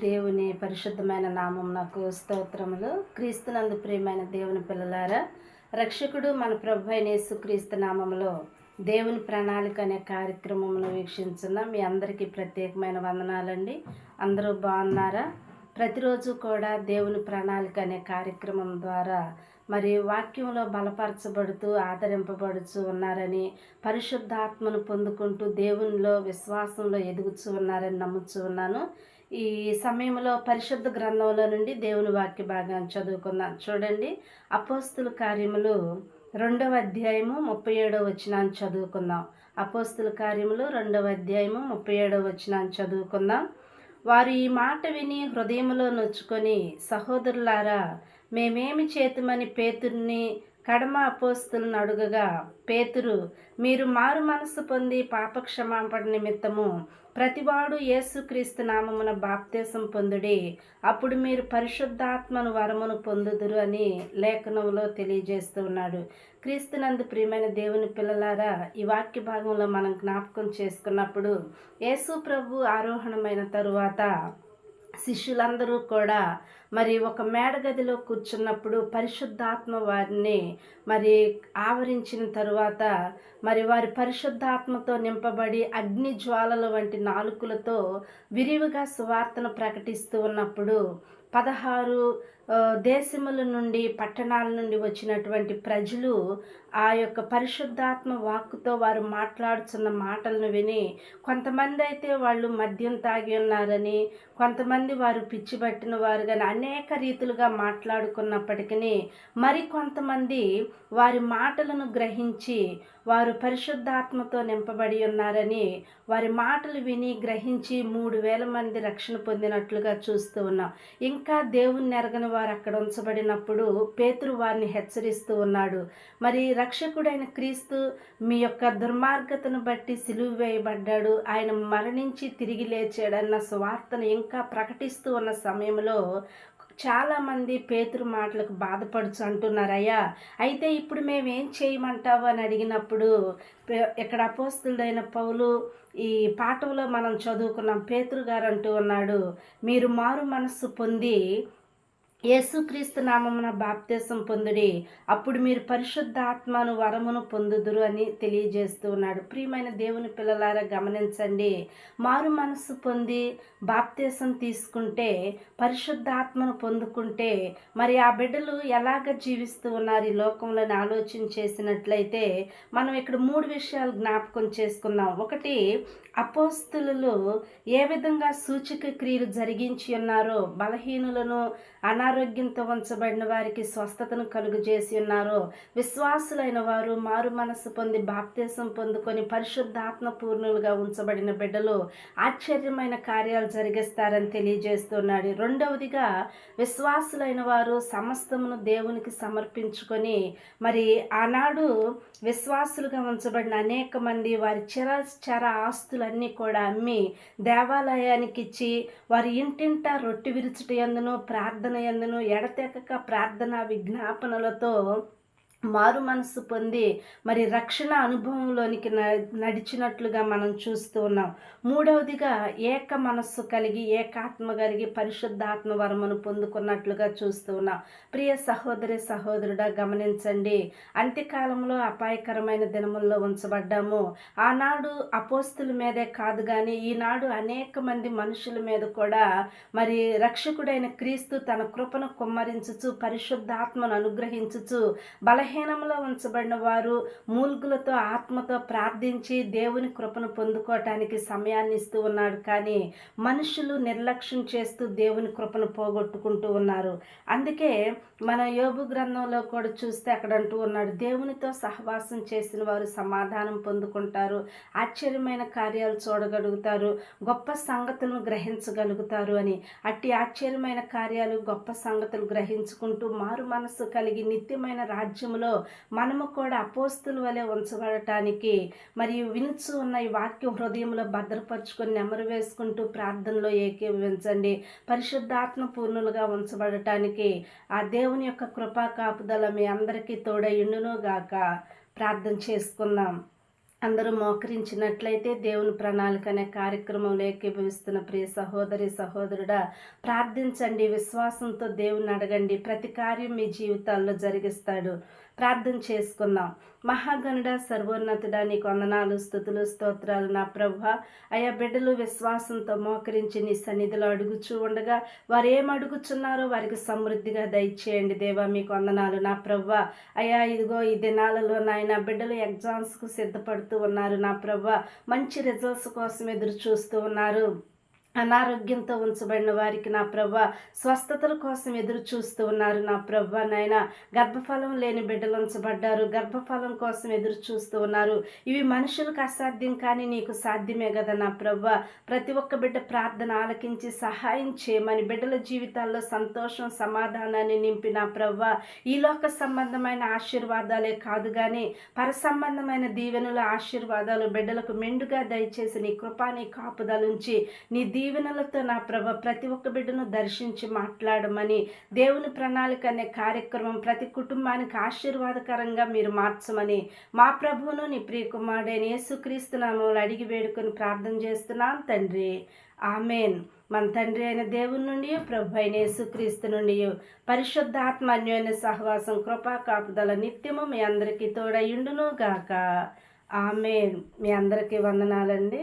దేవుని పరిశుద్ధమైన నామం నాకు స్తోత్రములు. క్రీస్తునందు ప్రియమైన దేవుని పిల్లలారా రక్షకుడు మన ప్రభు అయిన యేసుక్రీస్తు నామములో దేవుని ప్రణాళిక అనే కార్యక్రమమును వీక్షించున్న. మీ అందరికీ ప్రత్యేకమైన వందనాలండి. అందరూ బాగున్నారా? ప్రతిరోజు కూడా దేవుని ప్రణాళిక అనే కార్యక్రమం ద్వారా మరి వాక్యంలో బలపరచబడుతూ ఆదరింపబడుతూ ఉన్నారని పరిశుద్ధాత్మను పొందుకుంటూ దేవునిలో విశ్వాసంలో ఎదుగుతూ ఉన్నారని నమ్ముతూ ఉన్నాను. ఈ సమయంలో పరిశుద్ధ గ్రంథంలో నుండి దేవుని వాక్య భాగాన్ని చదువుకుందాం. చూడండి అపోస్తుల కార్యములు రెండవ అధ్యాయము ముప్పై ఏడవ వచ్చినాన్ని చదువుకుందాం. అపోస్తుల కార్యములు రెండవ అధ్యాయము ముప్పై ఏడవ వచ్చినాన్ని చదువుకుందాం. వారు ఈ మాట విని హృదయంలో నొచ్చుకొని సహోదరులారా మేమేమి చేతుమని పేతుర్ని కడమ అపోస్తులను అడుగగా పేతురు మీరు మారు మనసు పొంది పాపక్షమాపణ నిమిత్తము ప్రతివాడు యేసుక్రీస్తు నామమున బాప్తేశం పొందుడి. అప్పుడు మీరు పరిశుద్ధాత్మను వరమును పొందుదురు అని లేఖనంలో తెలియజేస్తూ ఉన్నాడు. క్రీస్తునందు ప్రియమైన దేవుని పిల్లలారా ఈ వాక్య భాగంలో మనం జ్ఞాపకం చేసుకున్నప్పుడు యేసు ప్రభు ఆరోహణమైన తరువాత శిష్యులందరూ కూడా మరి ఒక మేడగదిలో కూర్చున్నప్పుడు పరిశుద్ధాత్మ వారిని మరి ఆవరించిన తరువాత మరి వారి పరిశుద్ధాత్మతో నింపబడి అగ్ని జ్వాలల వంటి నాలుకలతో విరివిగా సువార్తను ప్రకటిస్తూ ఉన్నప్పుడు పదహారు దేశముల నుండి పట్టణాల నుండి వచ్చినటువంటి ప్రజలు ఆ యొక్క పరిశుద్ధాత్మ వాక్కుతో వారు మాట్లాడుతున్న మాటలను విని కొంతమంది అయితే వాళ్ళు మద్యం తాగి ఉన్నారని కొంతమంది వారు పిచ్చిబట్టిన వారు కానీ అనేక రీతులుగా మాట్లాడుకున్నప్పటికీ మరి కొంతమంది వారి మాటలను గ్రహించి వారు పరిశుద్ధాత్మతో నింపబడి ఉన్నారని వారి మాటలు విని గ్రహించి మూడు వేల మంది రక్షణ పొందినట్లుగా చూస్తూ ఉన్నాం. ఇంకా దేవుని ఎరగని వారు అక్కడ ఉంచబడినప్పుడు పేతురు వారిని హెచ్చరిస్తూ ఉన్నాడు. మరి రక్షకుడైన క్రీస్తు మీ యొక్క దుర్మార్గతను బట్టి సిలువు వేయబడ్డాడు. ఆయన మరణించి తిరిగి లేచాడన్న స్వార్థను ఇంకా ప్రకటిస్తూ ఉన్న సమయంలో చాలామంది పేతురు మాటలకు బాధపడుచు అంటున్నారయ్యా. అయితే ఇప్పుడు మేమేం చేయమంటావు అని అడిగినప్పుడు ఇక్కడ అపోస్తుడైన పౌలు ఈ పాఠంలో మనం చదువుకున్నాం పేతురు గారు అంటూ ఉన్నాడు మీరు మారు మనస్సు పొంది యేసుక్రీస్తు నామమున బాప్తేశం పొందుడి. అప్పుడు మీరు పరిశుద్ధాత్మను వరమును పొందుదురు అని తెలియజేస్తూ ఉన్నాడు. ప్రియమైన దేవుని పిల్లలారా గమనించండి. మారు మనస్సు పొంది బాప్తేశం తీసుకుంటే పరిశుద్ధాత్మను పొందుకుంటే మరి ఆ బిడ్డలు ఎలాగ జీవిస్తూ ఉన్నారు ఈ లోకంలోని ఆలోచన చేసినట్లయితే మనం ఇక్కడ మూడు విషయాలు జ్ఞాపకం చేసుకుందాం. ఒకటి అపోస్తులు ఏ విధంగా సూచక క్రియలు జరిగించి ఉన్నారో బలహీనులను అనా అనారోగ్యంతో ఉంచబడిన వారికి స్వస్థతను కలుగజేసి ఉన్నారు. విశ్వాసులైన వారు మారు మనస్సు పొంది బాప్తేశం పొందుకొని పరిశుద్ధాత్మ పూర్ణులుగా ఉంచబడిన బిడ్డలు ఆశ్చర్యమైన కార్యాలు జరిగిస్తారని తెలియజేస్తున్నాడు. రెండవదిగా విశ్వాసులైన వారు సమస్తమును దేవునికి సమర్పించుకొని మరి ఆనాడు విశ్వాసులుగా ఉంచబడిన అనేక మంది వారి చిర చర ఆస్తులన్నీ కూడా అమ్మి దేవాలయానికి ఇచ్చి వారి ఇంటింట రొట్టె విరుచుట ఎందును ప్రార్థన ఎందును ఎడతెగక ప్రార్థన విజ్ఞాపనలతో మారు మనస్సు పొంది మరి రక్షణ అనుభవంలోనికి నడిచినట్లుగా మనం చూస్తూ ఉన్నాం. మూడవదిగా ఏక మనస్సు కలిగి ఏకాత్మ కలిగి పరిశుద్ధాత్మ వరమును పొందుకున్నట్లుగా చూస్తూ ఉన్నాం. ప్రియ సహోదరి సహోదరుడా గమనించండి. అంత్యకాలంలో అపాయకరమైన దినముల్లో ఉంచబడ్డాము. ఆనాడు అపోస్తుల మీదే కాదు కానీ ఈనాడు అనేక మంది మనుషుల మీద కూడా మరి రక్షకుడైన క్రీస్తు తన కృపను కుమ్మరించుచు పరిశుద్ధాత్మను అనుగ్రహించుచు బలహీన బలహీనంలో ఉంచబడిన వారు మూల్గులతో ఆత్మతో ప్రార్థించి దేవుని కృపను పొందుకోవటానికి సమయాన్ని ఇస్తూ ఉన్నాడు. కానీ మనుషులు నిర్లక్ష్యం చేస్తూ దేవుని కృపను పోగొట్టుకుంటూ ఉన్నారు. అందుకే మన యోగు గ్రంథంలో కూడా చూస్తే అక్కడ అంటూ ఉన్నాడు దేవునితో సహవాసం చేసిన వారు సమాధానం పొందుకుంటారు ఆశ్చర్యమైన కార్యాలు చూడగలుగుతారు గొప్ప సంగతులను గ్రహించగలుగుతారు అని. అట్టి ఆశ్చర్యమైన కార్యాలు గొప్ప సంగతులు గ్రహించుకుంటూ మారు మనస్సు కలిగి నిత్యమైన రాజ్యములు జీవితంలో మనము కూడా అపోస్తుల వలె ఉంచబడటానికి మరియు వినుచు ఉన్న ఈ వాక్యం హృదయంలో భద్రపరుచుకొని నెమరు వేసుకుంటూ ప్రార్థనలో ఏకీభవించండి. పరిశుద్ధాత్మ పూర్ణులుగా ఉంచబడటానికి ఆ దేవుని యొక్క కృపా కాపుదల మీ అందరికీ తోడయుండును గాక. ప్రార్థన చేసుకుందాం. అందరూ మోకరించినట్లయితే దేవుని ప్రణాళిక అనే కార్యక్రమంలో ఏకీభవిస్తున్న ప్రియ సహోదరి సహోదరుడా ప్రార్థించండి విశ్వాసంతో దేవుని అడగండి. ప్రతి కార్యం మీ జీవితాల్లో జరిగిస్తాడు. ప్రార్థన చేసుకుందాం. మహాగణుడ సర్వోన్నతుడ నీకు వందనాలు స్థుతులు స్తోత్రాలు నా ప్రభు. అయా బిడ్డలు విశ్వాసంతో మోకరించి నీ సన్నిధిలో అడుగుచూ ఉండగా వారు ఏం అడుగుచున్నారో వారికి సమృద్ధిగా దయచేయండి దేవా మీకు వందనాలు నా ప్రభు. అయా ఇదిగో ఈ దినాలలో నాయన బిడ్డలు ఎగ్జామ్స్కు సిద్ధపడుతూ ఉన్నారు నా ప్రభ. మంచి రిజల్ట్స్ కోసం ఎదురు చూస్తూ ఉన్నారు. అనారోగ్యంతో ఉంచబడిన వారికి నా ప్రభ స్వస్థతల కోసం ఎదురు చూస్తూ ఉన్నారు నా ప్రభ నాయన. గర్భఫలం లేని బిడ్డలు ఉంచబడ్డారు. గర్భఫలం కోసం ఎదురు చూస్తూ ఉన్నారు. ఇవి మనుషులకు అసాధ్యం కానీ నీకు సాధ్యమే కదా నా ప్రభ. ప్రతి ఒక్క బిడ్డ ప్రార్థన ఆలకించి సహాయం చేయమని బిడ్డల జీవితాల్లో సంతోషం సమాధానాన్ని నింపి నా ప్రభ. ఈ లోక సంబంధమైన ఆశీర్వాదాలే కాదు కానీ పర సంబంధమైన దీవెనుల ఆశీర్వాదాలు బిడ్డలకు మెండుగా దయచేసి నీ కృపా నీ కాపుదలుంచి నీ దీవెనలతో నా ప్రభ ప్రతి ఒక్క బిడ్డను దర్శించి మాట్లాడమని దేవుని ప్రణాళిక అనే కార్యక్రమం ప్రతి కుటుంబానికి ఆశీర్వాదకరంగా మీరు మార్చమని మా ప్రభువును నీ ప్రియకుమారుడైన యేసుక్రీస్తు నామములు అడిగి వేడుకొని ప్రార్థన చేస్తున్నాను తండ్రి. ఆమెన్. మన తండ్రి అయిన దేవుని నుండి ప్రభు అయిన యేసుక్రీస్తు నుండి పరిశుద్ధాత్మ అన్యోన్య సహవాసం కృపా కాపుదల నిత్యము మీ అందరికీ తోడయుండును గాక. ఆమెన్. మీ అందరికీ వందనాలండి.